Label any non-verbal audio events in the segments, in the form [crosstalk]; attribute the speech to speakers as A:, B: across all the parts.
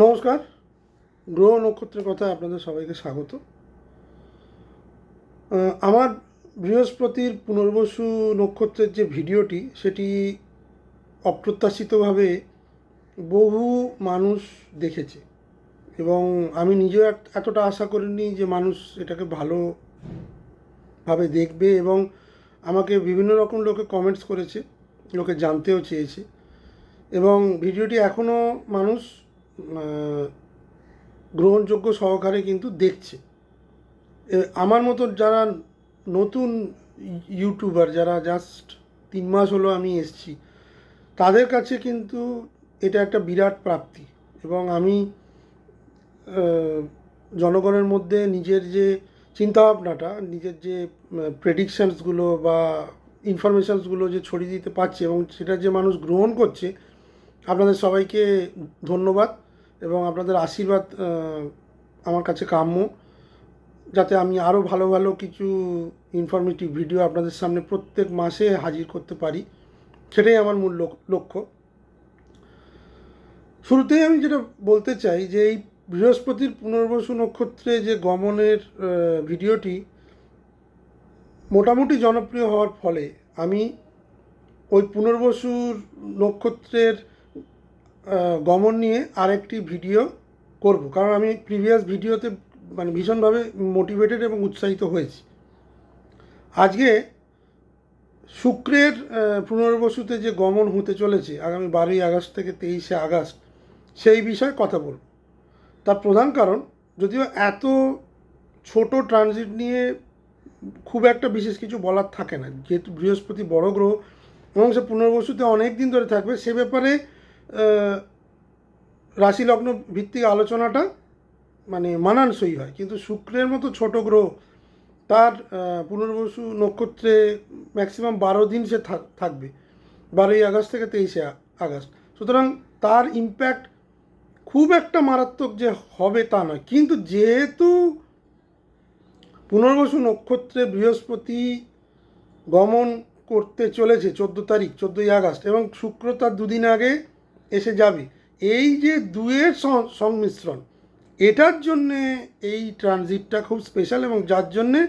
A: নমস্কার। গ্রহ নক্ষত্রের কথায় আপনাদের সবাইকে স্বাগত। আমার বৃহস্পতির পুনর্বসু নক্ষত্রের যে ভিডিওটি, সেটি অপ্রত্যাশিতভাবে বহু মানুষ দেখেছে। এবং আমি নিজেও এতটা আশা করিনি যে মানুষ এটাকে ভালোভাবে দেখবে এবং আমাকে বিভিন্ন রকম লোকে কমেন্টস করেছে, লোকে জানতেও চেয়েছে। এবং ভিডিওটি এখনও মানুষ গ্রহণযোগ্য সহকারে কিন্তু দেখছে। আমার মতো যারা নতুন ইউটিউবার, যারা জাস্ট তিন মাস হলো আমি এসছি, তাদের কাছে কিন্তু এটা একটা বিরাট প্রাপ্তি এবং আমি জনগণের মধ্যে নিজের যে চিন্তাভাবনাটা, নিজের যে প্রেডিকশানসগুলো বা ইনফরমেশানসগুলো যে ছড়িয়ে দিতে পারছে এবং সেটা যে মানুষ গ্রহণ করছে, আপনাদের সবাইকে ধন্যবাদ। এবং আপনাদের আশীর্বাদ আমার কাছে কাম্য। যাতে আমি আরও ভালো ভালো কিছু ইনফরমেটিভ ভিডিও আপনাদের সামনে প্রত্যেক মাসে হাজির করতে পারি। সেটাই আমার মূল লক- লক্ষ্য। শুরুতেই আমি যেটা বলতে চাই যে, এই বৃহস্পতির পুনর্বসু নক্ষত্রে যে গমনের ভিডিওটি মোটামুটি জনপ্রিয় হওয়ার ফলে আমি ওই পুনর্বসুর নক্ষত্রের গমন নিয়ে আরেকটি ভিডিও করব। কারণ আমি প্রিভিয়াস ভিডিওতে মানে ভীষণভাবে মোটিভেটেড এবং উৎসাহিত হয়েছি। আজকে শুক্রের পুনর্বসুতে যে গমন হতে চলেছে, আগামী বারোই আগস্ট থেকে তেইশে আগস্ট, সেই বিষয়ে কথা বলব। তার প্রধান কারণ, যদিও এত ছোট ট্রানজিট নিয়ে খুব একটা বিশেষ কিছু বলার থাকে না। যেহেতু বৃহস্পতি বড় গ্রহ এবং সে পুনর্বসুতে অনেক দিন ধরে থাকবে, সে ব্যাপারে রাশি লগ্ন ভিত্তিক আলোচনাটা মানে মানানসই হয়। কিন্তু শুক্রের মতো ছোট গ্রহ, তার পুনর্বসু নক্ষত্রে ম্যাক্সিমাম বারো দিন সে থাক- থাকবে। বারোই আগস্ট থেকে তেইশে আগস্ট। সুতরাং তার ইম্প্যাক্ট খুব একটা মারাত্মক যে হবে তা নয়। কিন্তু যেহেতু পুনর্বসু নক্ষত্রে বৃহস্পতি গমন করতে চলেছে চোদ্দ তারিখ, চোদ্দোই আগস্ট এবং শুক্র তার দুদিন আগে এসে যাবে। এই যে দুয়ের সংমিশ্রণ, এটার জন্যে এই ট্রানজিটটা খুব স্পেশাল এবং যার জন্যে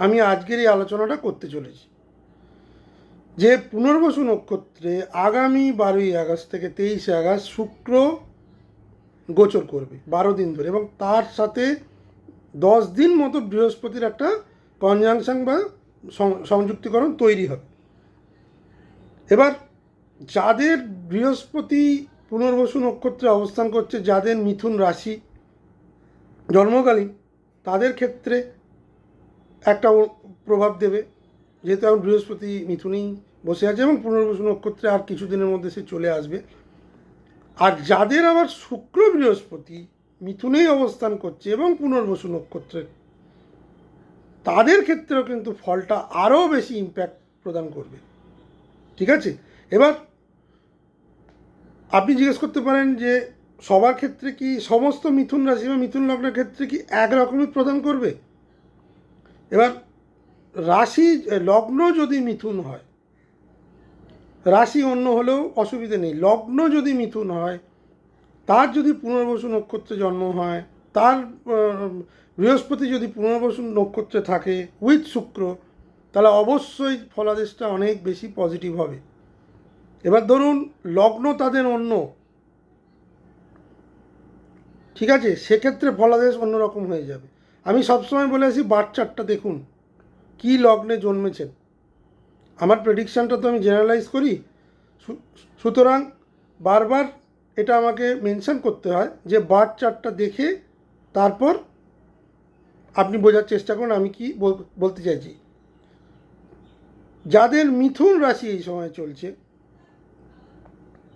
A: আমি আজকের এই আলোচনাটা করতে চলেছি। যে পুনর্বসু নক্ষত্রে আগামী বারোই আগস্ট থেকে তেইশে আগস্ট শুক্র গোচর করবে, বারো দিন ধরে এবং তার সাথে দশ দিন মতো বৃহস্পতির একটা কনজাংশন বা সংযুক্তিকরণ তৈরি হবে। এবার যাদের বৃহস্পতি পুনর্বসু নক্ষত্রে অবস্থান করছে, যাদের মিথুন রাশি জন্মকালীন, তাদের ক্ষেত্রে একটা প্রভাব দেবে। যেহেতু এখন বৃহস্পতি মিথুনেই বসে আছে এবং পুনর্বসু নক্ষত্রে আর কিছুদিনের মধ্যে সে চলে আসবে। আর যাদের আবার শুক্র বৃহস্পতি মিথুনেই অবস্থান করছে এবং পুনর্বসু নক্ষত্রে, তাদের ক্ষেত্রেও কিন্তু ফলটা আরও বেশি ইম্প্যাক্ট প্রদান করবে। ঠিক আছে? এবার আপনি জিজ্ঞেস করতে পারেন যে সবার ক্ষেত্রে কি সমস্ত মিথুন রাশি বা মিথুন লগ্নের ক্ষেত্রে কি একরকমই প্রদান করবে? এবার রাশি, লগ্ন যদি মিথুন হয়, রাশি অন্য হলেও অসুবিধে নেই। লগ্ন যদি মিথুন হয়, তার যদি পুনর্বসু নক্ষত্রে জন্ম হয়, তার বৃহস্পতি যদি পুনর্বসু নক্ষত্রে থাকে উইথ শুক্র, তাহলে অবশ্যই ফলাদেশটা অনেক বেশি পজিটিভ হবে। এবার ধরুন লগ্ন তাদের অন্য। ঠিক আছে? সেক্ষেত্রে ফলাদেশ অন্যরকম হয়ে যাবে। আমি সবসময় বলে আসি বাচ্চারটা দেখুন, কী লগ্নে জন্মেছেন। আমার প্রেডিকশানটা তো আমি জেনারেলাইজ করি। সুতরাং বারবার এটা আমাকে মেনশন করতে হয় যে বার্থ চার্টটা দেখে তারপর আপনি বোঝার চেষ্টা করুন, আমি কি বল- বলতে চাইছি। যাদের মিথুন রাশি এই সময় চলছে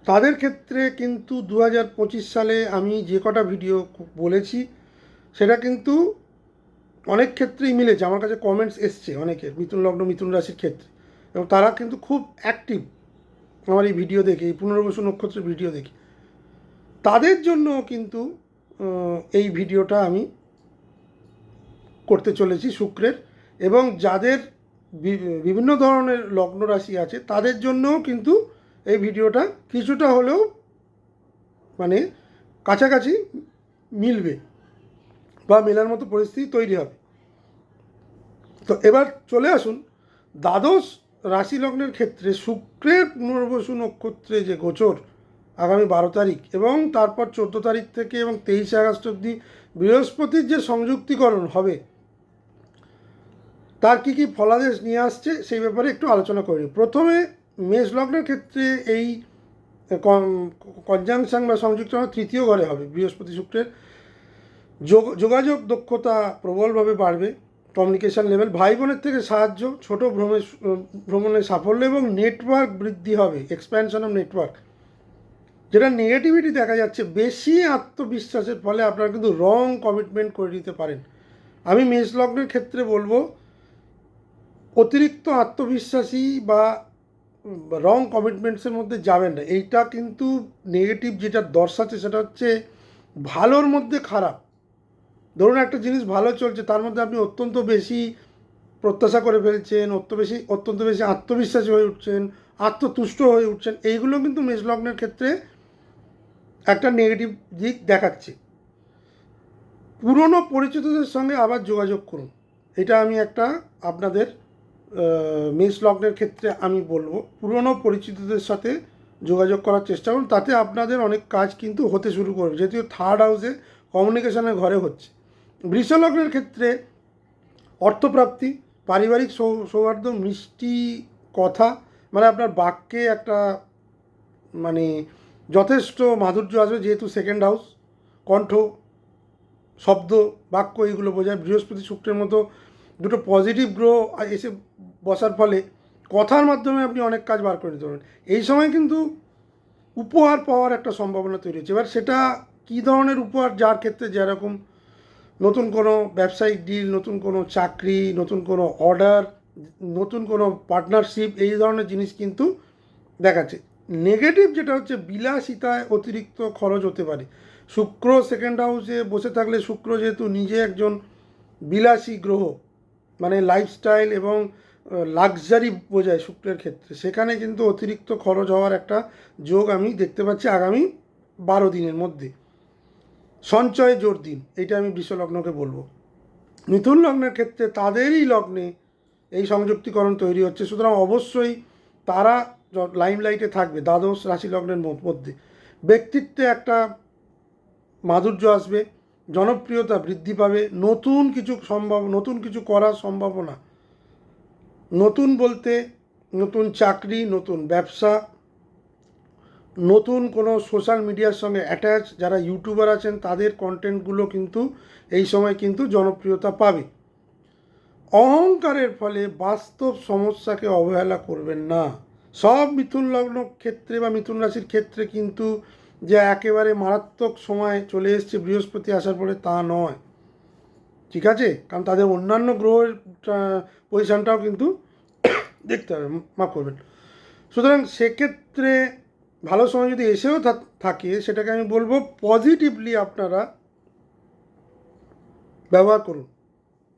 A: তাদের ক্ষেত্রে কিন্তু দু হাজার পঁচিশ সালে আমি যে কটা ভিডিও বলেছি, সেটা কিন্তু অনেক ক্ষেত্রেই মিলেছে। আমার কাছে কমেন্টস এসছে অনেকের মিথুন লগ্ন, মিথুন রাশির ক্ষেত্রে। এবং তারা কিন্তু খুব অ্যাক্টিভ আমার এই ভিডিও দেখে, এই পুনর্বসু নক্ষত্রের ভিডিও দেখে। তাদের জন্য কিন্তু এই ভিডিওটা আমি করতে চলেছি শুক্রের। এবং যাদের বিভিন্ন ধরনের লগ্ন রাশি আছে, তাদের জন্যও কিন্তু এই ভিডিওটা কিছুটা হলেও মানে কাছাকাছি মিলবে বা মেলার মতো পরিস্থিতি তৈরি হবে। তো এবার চলে আসুন দ্বাদশ রাশি লগ্নের ক্ষেত্রে শুক্রের পুনর্বসু নক্ষত্রে যে গোচর আগামী বারো তারিখ এবং তারপর চোদ্দ তারিখ থেকে এবং তেইশে আগস্ট অবধি বৃহস্পতির যে সংযুক্তিকরণ হবে, তার কী কী ফলাদেশ নিয়ে আসছে সেই ব্যাপারে একটু আলোচনা করি প্রথমে মেষ লগ্নের ক্ষেত্রে এই কনজাংশন বা সংযুক্ত তৃতীয় ঘরে হবে, বৃহস্পতি শুক্রের। যোগ, যোগাযোগ দক্ষতা প্রবলভাবে বাড়বে কমিউনিকেশন লেভেল ভাই বোনের থেকে সাহায্য, ছোট ভ্রমণে ভ্রমণের সাফল্য এবং নেটওয়ার্ক বৃদ্ধি হবে এক্সপ্যানশন অফ নেটওয়ার্ক যেটা নেগেটিভিটি দেখা যাচ্ছে, বেশি আত্মবিশ্বাসের ফলে আপনারা কিন্তু রং কমিটমেন্ট করে দিতে পারেন। আমি মেষ লগ্নের ক্ষেত্রে বলব, অতিরিক্ত আত্মবিশ্বাসী বা রং কমিটমেন্টসের মধ্যে যাবেন না। এইটা কিন্তু নেগেটিভ যেটা দর্শাচ্ছে সেটা হচ্ছে ভালোর মধ্যে খারাপ। ধরুন একটা জিনিস ভালো চলছে, তার মধ্যে আপনি অত্যন্ত বেশি প্রত্যাশা করে ফেলছেন, অত্য বেশি, অত্যন্ত বেশি আত্মবিশ্বাসী হয়ে উঠছেন, আত্মতুষ্ট হয়ে উঠছেন, এইগুলো কিন্তু মেষলগ্নের ক্ষেত্রে একটা নেগেটিভ দিক দেখাচ্ছে। পুরনো পরিচিতদের সঙ্গে আবার যোগাযোগ করুন। এটা আমি একটা আপনাদের মেষ লগ্নের ক্ষেত্রে আমি বলব, পুরনো পরিচিতদের সাথে যোগাযোগ করার চেষ্টা করুন, তাতে আপনাদের অনেক কাজ কিন্তু হতে শুরু করবে, যেহেতু থার্ড হাউসে কমিউনিকেশনের ঘরে হচ্ছে। বৃষলগ্নের ক্ষেত্রে অর্থপ্রাপ্তি, পারিবারিক সৌহার্দ্য, মিষ্টি কথা মানে আপনার বাক্যে একটা মানে যথেষ্ট মাধুর্য আসবে, যেহেতু সেকেন্ড হাউস কণ্ঠ, শব্দ, বাক্য, এইগুলো বোঝায়। বৃহস্পতি শুক্রের মতো দুটো পজিটিভ গ্রহ এসে বসার ফলে কথার মাধ্যমে আপনি অনেক কাজ বার করে নিতে এই সময় কিন্তু উপহার পাওয়ার একটা সম্ভাবনা তৈরি হচ্ছে। এবার সেটা কী ধরনের উপহার? যার ক্ষেত্রে যেরকম নতুন কোনো ব্যবসায়িক ডিল নতুন কোনো চাকরি, নতুন কোনো অর্ডার নতুন কোনো পার্টনারশিপ এই ধরনের জিনিস কিন্তু দেখাচ্ছে। নেগেটিভ যেটা হচ্ছে, বিলাসিতায় অতিরিক্ত খরচ হতে পারে। শুক্র সেকেন্ড হাউসে বসে থাকলে শুক্র যেহেতু নিজে একজন বিলাসী গ্রহ মানে লাইফস্টাইল এবং লাক্সারি বোঝায় শুক্রের ক্ষেত্রে। সেখানে কিন্তু অতিরিক্ত খরচ হওয়ার একটা যোগ আমি দেখতে পাচ্ছি আগামী বারো দিনের মধ্যে। সঞ্চয়ে জোর দিন, এটা আমি বিশ্বলগ্নকে বলব। মিথুন লগ্নের ক্ষেত্রে তাদেরই লগ্নে এই সংযুক্তিকরণ তৈরি হচ্ছে। সুতরাং অবশ্যই তারা লাইমলাইটে থাকবে, দ্বাদশ রাশি লগ্নের মধ্যে। ব্যক্তিত্বে একটা মাধুর্য আসবে জনপ্রিয়তা বৃদ্ধি পাবে। নতুন কিছু সম্ভব, নতুন কিছু করার সম্ভাবনা। নতুন বলতে নতুন চাকরি, নতুন ব্যবসা, নতুন কোনো সোশ্যাল মিডিয়ার সঙ্গে অ্যাটাচ যারা ইউটিউবার আছেন, তাদের কন্টেন্টগুলো কিন্তু এই সময় কিন্তু জনপ্রিয়তা পাবে। অহংকারের ফলে বাস্তব সমস্যাকে অবহেলা করবেন না। সব মিথুন লগ্ন ক্ষেত্রে বা মিথুন রাশির ক্ষেত্রে কিন্তু যে একেবারে মারাত্মক সময় চলে এসছে, বৃহস্পতি আসার পরে তা নয়। ঠিক আছে? কারণ তাদের অন্যান্য গ্রহের পজিশানটাও কিন্তু [coughs] দেখতে হবে, মাফ করবেন। সুতরাং সেক্ষেত্রে ভালো সময় যদি এসেও থাকে, সেটাকে আমি বলব পজিটিভলি আপনারা ব্যবহার করুন।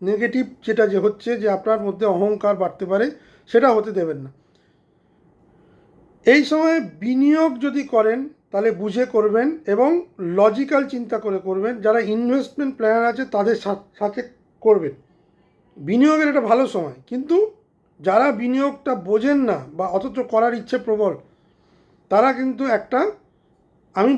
A: নেগেটিভ যেটা যে হচ্ছে যে আপনার মধ্যে অহংকার বাড়তে পারে, সেটা হতে দেবেন না। এই সময় বিনিয়োগ যদি করেন তাহলে বুঝে করবেন এবং লজিক্যাল চিন্তা করে করবেন। যারা ইনভেস্টমেন্ট প্ল্যানার আছে, তাদের সাথে করবেন। বিনিয়োগের একটা ভালো সময়। কিন্তু যারা বিনিয়োগটা বোঝেন না বা অথচ করার ইচ্ছে প্রবল, তারা কিন্তু একটা, আমি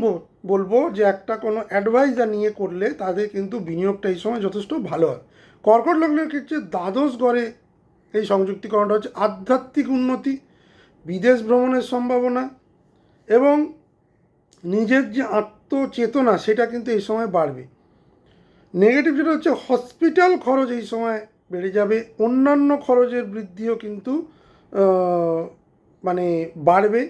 A: বলব যে একটা কোনো অ্যাডভাইজার নিয়ে করলে তাদের কিন্তু বিনিয়োগটা এই সময় যথেষ্ট ভালো হয়। কর্কট লগ্নের ক্ষেত্রে দ্বাদশ গড়ে এই সংযুক্তিকরণটা হচ্ছে আধ্যাত্মিক উন্নতি, বিদেশ ভ্রমণের সম্ভাবনা এবং নিজের যে আত্মচেতনা সেটা কিন্তু এই সময় বাড়বে। নেগেটিভ যেটা হচ্ছে হসপিটাল খরচ এই সময় বেড়ে যাবে। অন্যান্য খরচের বৃদ্ধিও কিন্তু মানে বাড়বে।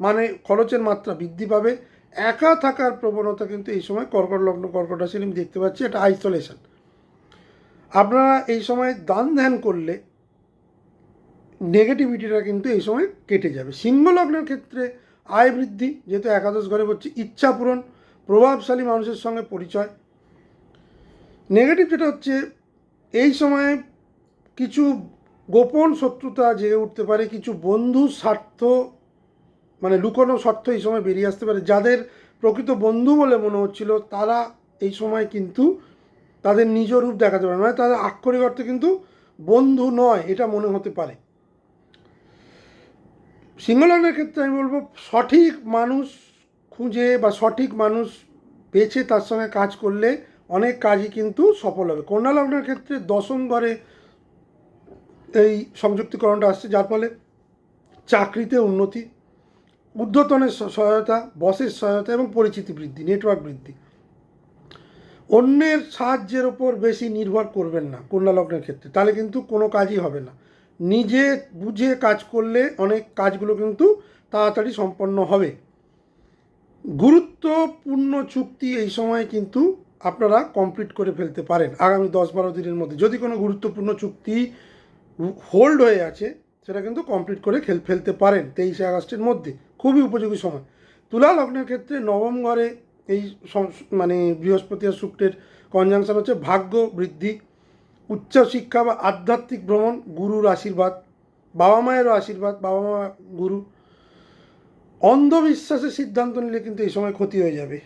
A: মানে খরচের মাত্রা বৃদ্ধি পাবে। একা থাকার প্রবণতা কিন্তু এই সময় কর্কট লগ্ন, কর্কট রাশি আমি দেখতে পাচ্ছি, এটা আইসোলেশন আপনারা এই সময় দান ধ্যান করলে নেগেটিভিটিটা কিন্তু এই সময় কেটে যাবে। সিংহ লগ্নের ক্ষেত্রে আয় বৃদ্ধি, যেহেতু একাদশ ঘরে বলছি, ইচ্ছা পূরণ, প্রভাবশালী মানুষের সঙ্গে পরিচয়। নেগেটিভ যেটা হচ্ছে, এই সময়ে কিছু গোপন শত্রুতা জেগে উঠতে পারে, কিছু বন্ধু স্বার্থ মানে লুকোনো স্বার্থ এই সময় বেরিয়ে আসতে পারে। যাদের প্রকৃত বন্ধু বলে মনে হচ্ছিল, তারা এই সময় কিন্তু তাদের নিজ রূপ দেখাতে পারে মানে তাদের আক্ষরিক অর্থে কিন্তু বন্ধু নয়, এটা মনে হতে পারে। সিংহলগ্নের ক্ষেত্রে আমি বলব, সঠিক মানুষ খুঁজে বা সঠিক মানুষ বেছে তার সঙ্গে কাজ করলে অনেক কাজই কিন্তু সফল হবে। কন্যা লগ্নের ক্ষেত্রে দশম ঘরে এই সংযুক্তিকরণটা আসছে, যার ফলে চাকরিতে উন্নতি ঊর্ধ্বতনের স- সহায়তা, বসের সহায়তা এবং পরিচিতি বৃদ্ধি নেটওয়ার্ক বৃদ্ধি। অন্যের সাহায্যের ওপর বেশি নির্ভর করবেন না কন্যা লগ্নের ক্ষেত্রে, তাহলে কিন্তু কোনো কাজই হবে না। নিজে বুঝে কাজ করলে অনেক কাজগুলো কিন্তু তাড়াতাড়ি সম্পন্ন হবে। গুরুত্বপূর্ণ চুক্তি এই সময় কিন্তু আপনারা কমপ্লিট করে ফেলতে পারেন আগামী দশ বারো দিনের মধ্যে। যদি কোনো গুরুত্বপূর্ণ চুক্তি হোল্ড হয়ে আছে, সেটা কিন্তু কমপ্লিট করে খেল, ফেলতে পারেন তেইশে আগস্টের মধ্যে। খুবই উপযোগী সময়। তুলা লগ্নের ক্ষেত্রে নবম ঘরে এই মানে বৃহস্পতি আর শুক্রের কনজাংশন হচ্ছে ভাগ্য বৃদ্ধি। উচ্চ শিক্ষা বা আধ্যাত্মিক ভ্রমণ গুরুর আশীর্বাদ, বাবা মায়েরও আশীর্বাদ, বাবা মা গুরু। অন্ধবিশ্বাসের সিদ্ধান্ত নিলে কিন্তু এই সময় ক্ষতি হয়ে যাবে।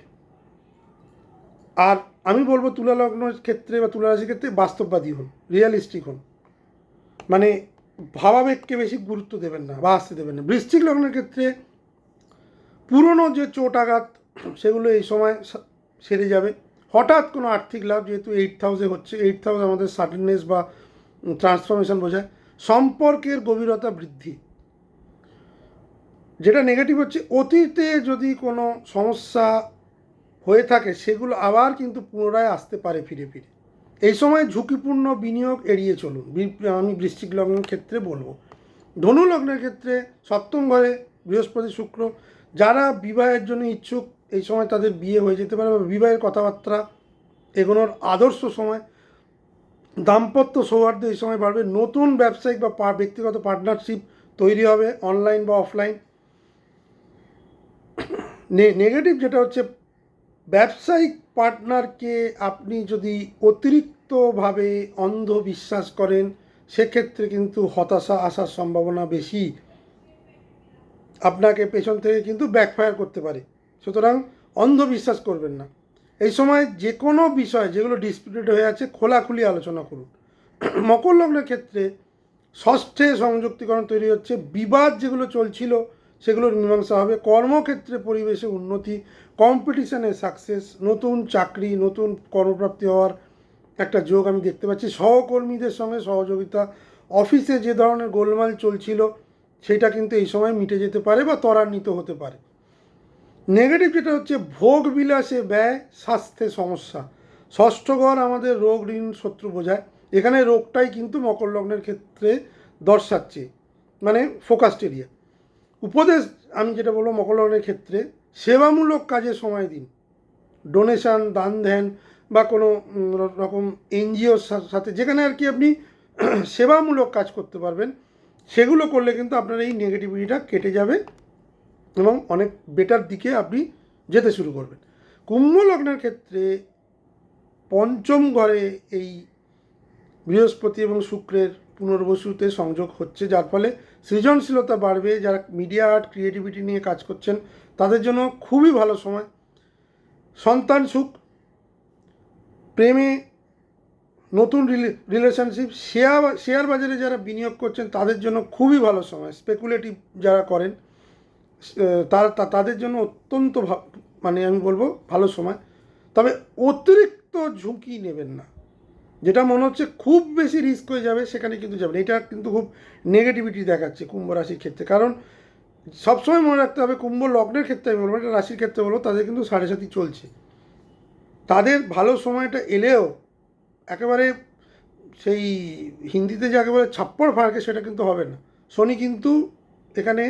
A: আর আমি বলব তুলা লগ্নের ক্ষেত্রে বা তুলা রাশির ক্ষেত্রে বাস্তববাদী হন, রিয়ালিস্টিক হন। মানে ভাবাবেগকে বেশি গুরুত্ব দেবেন না বা আসতে দেবেন না। বৃশ্চিক লগ্নের ক্ষেত্রে পুরনো যে চোট আঘাত, সেগুলো এই সময় সেরে যাবে। হঠাৎ কোনো আর্থিক লাভ যেহেতু এইট থাউজেন্ড হচ্ছে এইট থাউজেন্ড আমাদের সার্টেননেস বা ট্রান্সফরমেশন বোঝায়, সম্পর্কের গভীরতা বৃদ্ধি। যেটা নেগেটিভ হচ্ছে, অতীতে যদি কোনো সমস্যা হয়ে থাকে, সেগুলো আবার কিন্তু পুনরায় আসতে পারে ফিরে ফিরে। এই সময় ঝুঁকিপূর্ণ বিনিয়োগ এড়িয়ে চলুন। আমি বৃশ্চিক লগ্নের ক্ষেত্রে বলব। ধনু লগ্নের ক্ষেত্রে সপ্তম ঘরে বৃহস্পতি শুক্র, যারা বিবাহের জন্য ইচ্ছুক এই সময় তাদের বিয়ে হয়ে যেতে পারে বা বিবাহের কথাবার্তা এগোনোর আদর্শ সময়, দাম্পত্য সৌহার্দ্য এই সময় বাড়বে, নতুন ব্যবসায়িক বা ব্যক্তিগত পার্টনারশিপ তৈরি হবে অনলাইন বা অফলাইন নেগেটিভ যেটা হচ্ছে, ব্যবসায়িক পার্টনারকে আপনি যদি অতিরিক্তভাবে অন্ধ বিশ্বাস করেন, সেক্ষেত্রে কিন্তু হতাশা আসার সম্ভাবনা বেশি। আপনাকে পেছন থেকে কিন্তু ব্যাকফায়ার করতে পারে। সুতরাং অন্ধবিশ্বাস করবেন না। এই সময় যে কোনো বিষয় যেগুলো ডিসপিউটেড হয়ে আছে, খোলাখুলি আলোচনা করুন। মকর লগ্নের ক্ষেত্রে ষষ্ঠে সংযুক্তিকরণ তৈরি হচ্ছে। বিবাদ যেগুলো চলছিল, সেগুলোর মীমাংসা হবে। কর্মক্ষেত্রে পরিবেশে উন্নতি কম্পিটিশনে সাকসেস নতুন চাকরি, নতুন কর্মপ্রাপ্তি হওয়ার একটা যোগ আমি দেখতে পাচ্ছি। সহকর্মীদের সঙ্গে সহযোগিতা, অফিসে যে ধরনের গোলমাল চলছিল, সেটা কিন্তু এই সময় মিটে যেতে পারে বা ত্বরান্বিত হতে পারে। নেগেটিভ যেটা হচ্ছে ভোগ বিলাসে ব্যয়, স্বাস্থ্যে সমস্যা। ষষ্ঠ ঘর আমাদের রোগ ঋণ শত্রু বোঝায়। এখানে রোগটাই কিন্তু মকর লগ্নের ক্ষেত্রে দর্শাচ্ছে মানে ফোকাসড এরিয়া উপদেশ, আমি যেটা বলব, মকর লগ্নের ক্ষেত্রে সেবামূলক কাজে সময় দিন। ডোনেশন দান, ধ্যান বা কোনো রকম এনজিওর সাথে যেখানে আর কি আপনি সেবামূলক কাজ করতে পারবেন, সেগুলো করলে কিন্তু আপনার এই নেগেটিভিটিটা কেটে যাবে। এবং অনেক বেটার দিকে আপনি যেতে শুরু করবেন। কুম্ভ লগ্নের ক্ষেত্রে পঞ্চম ঘরে এই বৃহস্পতি এবং শুক্রের পুনর্বসুতে সংযোগ হচ্ছে, যার ফলে সৃজনশীলতা বাড়বে। যারা মিডিয়া আর্ট ক্রিয়েটিভিটি নিয়ে কাজ করছেন, তাদের জন্য খুবই ভালো সময়। সন্তান সুখ, প্রেমে নতুন রিলেশনশিপ শেয়ার শেয়ার বাজারে যারা বিনিয়োগ করছেন, তাদের জন্য খুবই ভালো সময়। স্পেকুলেটিভ যারা করেন তারা তাদের জন্য অত্যন্ত মানে আমি বলব ভালো সময়। তবে অতিরিক্ত ঝুঁকি নেবেন না। যেটা মনে হচ্ছে খুব বেশি রিস্ক হয়ে যাবে, সেখানে কিন্তু যাবেন এটা কিন্তু খুব নেগেটিভিটি দেখাচ্ছে কুম্ভ রাশির ক্ষেত্রে। কারণ সবসময় মনে রাখতে হবে কুম্ভ লগ্নের ক্ষেত্রে আমি বলব এটা রাশির ক্ষেত্রে বলব, তাদের কিন্তু সাড়ে সাথী চলছে। তাদের ভালো সময়টা এলেও একেবারে সেই হিন্দিতে যে একেবারে ছাপ্পড় ফাড়কে সেটা কিন্তু হবে না। শনি কিন্তু এখানে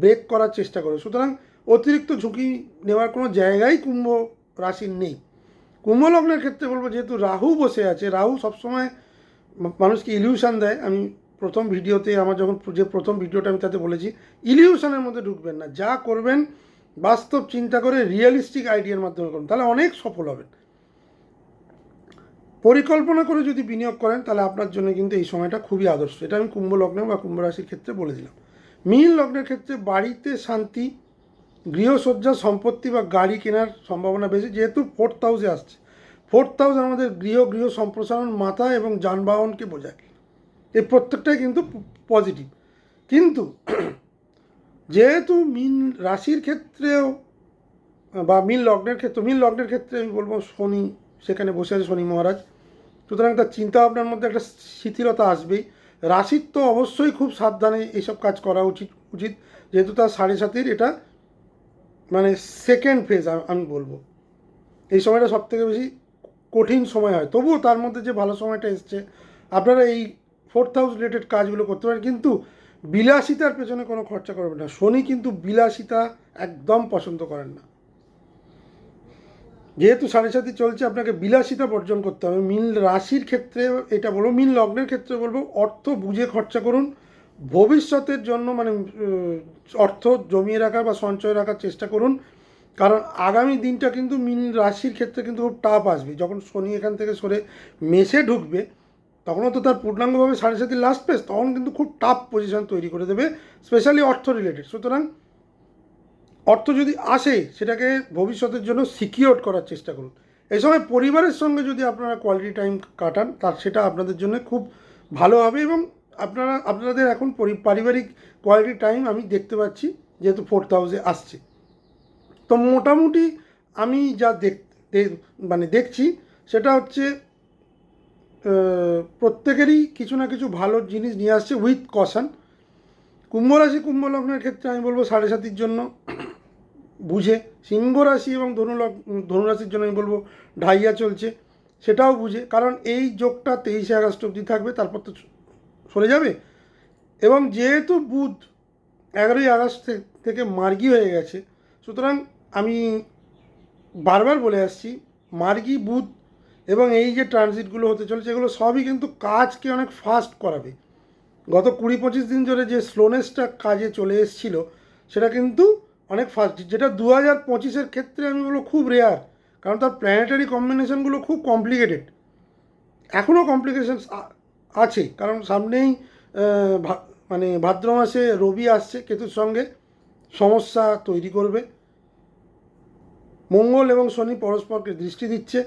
A: ব্রেক করার চেষ্টা করে। সুতরাং অতিরিক্ত ঝুঁকি নেওয়ার কোনো জায়গাই কুম্ভ রাশির নেই। কুম্ভ লগ্নের ক্ষেত্রে বলব, যেহেতু রাহু বসে আছে, রাহু সবসময় মানুষকে ইলিউশন দেয়। আমি প্রথম ভিডিওতে আমার যখন যে প্রথম ভিডিওটা আমি তাতে বলেছি ইলিউশনের মধ্যে ঢুকবেন না। যা করবেন, বাস্তব চিন্তা করে রিয়েলিস্টিক আইডিয়ার মাধ্যমে করুন, তাহলে অনেক সফল হবেন। পরিকল্পনা করে যদি বিনিয়োগ করেন, তাহলে আপনার জন্য কিন্তু এই সময়টা খুবই আদর্শ। এটা আমি কুম্ভ লগ্ন বা কুম্ভ রাশির ক্ষেত্রে বলে দিলাম। মীন লগ্নের ক্ষেত্রে বাড়িতে শান্তি, গৃহসজ্জা, সম্পত্তি বা গাড়ি কেনার সম্ভাবনা বেশি, যেহেতু ফোর্থ হাউসে আসছে। ফোর্থ হাউস আমাদের গৃহ গৃহ সম্প্রসারণ, মাথা এবং যানবাহনকে বোঝায়। এই প্রত্যেকটাই কিন্তু পজিটিভ কিন্তু যেহেতু মিন রাশির ক্ষেত্রেও বা মিন লগ্নের ক্ষেত্রে, মিন লগ্নের ক্ষেত্রে আমি বলব শনি, সেখানে বসে আছে শনি মহারাজ। সুতরাং তার চিন্তা ভাবনার মধ্যে একটা শিথিলতা আসবেই। রাশির তো অবশ্যই খুব সাবধানে এইসব কাজ করা উচিত উচিত। যেহেতু তার সাড়ে সাতির এটা মানে সেকেন্ড ফেজ আমি বলব। এই সময়টা সব থেকে বেশি কঠিন সময় হয়। তবুও তার মধ্যে যে ভালো সময়টা এসছে, আপনারা এই ফোর্থ হাউস রিলেটেড কাজগুলো করতে পারেন, কিন্তু বিলাসিতার পেছনে কোনো খরচা করবেন না। শনি কিন্তু বিলাসিতা একদম পছন্দ করেন না। যেহেতু সাড়ে সাথে চলছে, আপনাকে বিলাসিতা বর্জন করতে হবে। মিল রাশির ক্ষেত্রে এটা বলব মিল লগ্নের ক্ষেত্রে বলব, অর্থ বুঝে খরচা করুন। ভবিষ্যতের জন্য মানে অর্থ জমিয়ে রাখার বা সঞ্চয় রাখার চেষ্টা করুন। কারণ আগামী দিনটা কিন্তু মিল রাশির ক্ষেত্রে কিন্তু খুব টাফ আসবে। যখন শনি এখান থেকে সরে মেসে ঢুকবে, তখনও তো তার পূর্ণাঙ্গভাবে সাড়ে সাথে লাস্ট পেস তখন কিন্তু খুব টাফ পজিশন তৈরি করে দেবে স্পেশালি অর্থ রিলেটেড সুতরাং অর্থ যদি আসে, সেটাকে ভবিষ্যতের জন্য সিকিওর করার চেষ্টা করুন। এই সময় পরিবারের সঙ্গে যদি আপনারা কোয়ালিটি টাইম কাটান, তার সেটা আপনাদের জন্য খুব ভালো হবে এবং আপনারা, আপনাদের এখন পরি- পারিবারিক কোয়ালিটি টাইম আমি দেখতে পাচ্ছি, যেহেতু ফোর্থ হাউসে আসছে। তো মোটামুটি আমি যা দেখ মানে দেখছি, সেটা হচ্ছে প্রত্যেকেরই কিছু না কিছু ভালো জিনিস নিয়ে আসছে উইথ কশন কুম্ভ রাশি কুম্ভ লগ্নের ক্ষেত্রে আমি বলব সাড়ে সাতির জন্য বুঝে। সিংহ রাশি এবং ধনু লগ ধনুরাশির জন্য আমি বলব, ঢাইয়া চলছে। সেটাও বুঝে। কারণ এই যোগটা তেইশে আগস্ট অবধি থাকবে, তারপর তো সরে যাবে। এবং যেহেতু বুধ এগারোই আগস্ট থেকে মার্গি হয়ে গেছে, সুতরাং আমি বারবার বলে আসছি, মার্গি, বুধ এবং এই যে ট্রানজিটগুলো হতে চলেছে, এগুলো সবই কিন্তু কাজকে অনেক ফাস্ট করাবে। গত কুড়ি পঁচিশ দিন ধরে যে স্লোনেসটা কাজে চলে এসেছিল, সেটা কিন্তু অনেক ফাস্ট যেটা দু হাজার পঁচিশের ক্ষেত্রে আমি বলব খুব রেয়ার কারণ তার প্ল্যানেটারি কম্বিনেশনগুলো খুব কমপ্লিকেটেড এখনও কমপ্লিকেশনস আছে, কারণ সামনেই মানে ভাদ্র মাসে রবি আসছে কেতুর সঙ্গে, সমস্যা তৈরি করবে। মঙ্গল এবং শনি পরস্পরকে দৃষ্টি দিচ্ছে,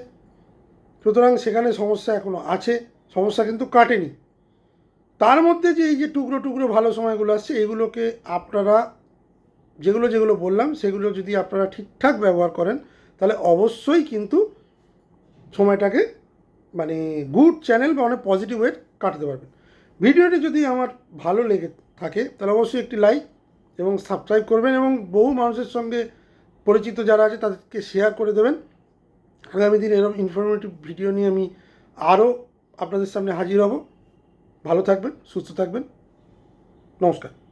A: সুতরাং সেখানে সমস্যা এখনও আছে, সমস্যা কিন্তু কাটেনি। তার মধ্যে যে এই যে টুকরো টুকরো ভালো সময়গুলো আসছে, এগুলোকে আপনারা যেগুলো যেগুলো বললাম, সেগুলো যদি আপনারা ঠিকঠাক ব্যবহার করেন, তাহলে অবশ্যই কিন্তু সময়টাকে মানে গুড চ্যানেল বা অনেক পজিটিভ ওয়ে কাটাতে পারবেন। ভিডিওটি যদি আমার ভালো লেগে থাকে, তাহলে অবশ্যই একটি লাইক এবং সাবস্ক্রাইব করবেন এবং বহু মানুষের সঙ্গে পরিচিত যারা আছে, তাদেরকে শেয়ার করে দেবেন। আগামী দিন এরকম ইনফরমেটিভ ভিডিও নিয়ে আমি আরও আপনাদের সামনে হাজির হব। ভালো থাকবেন, সুস্থ থাকবেন। নমস্কার।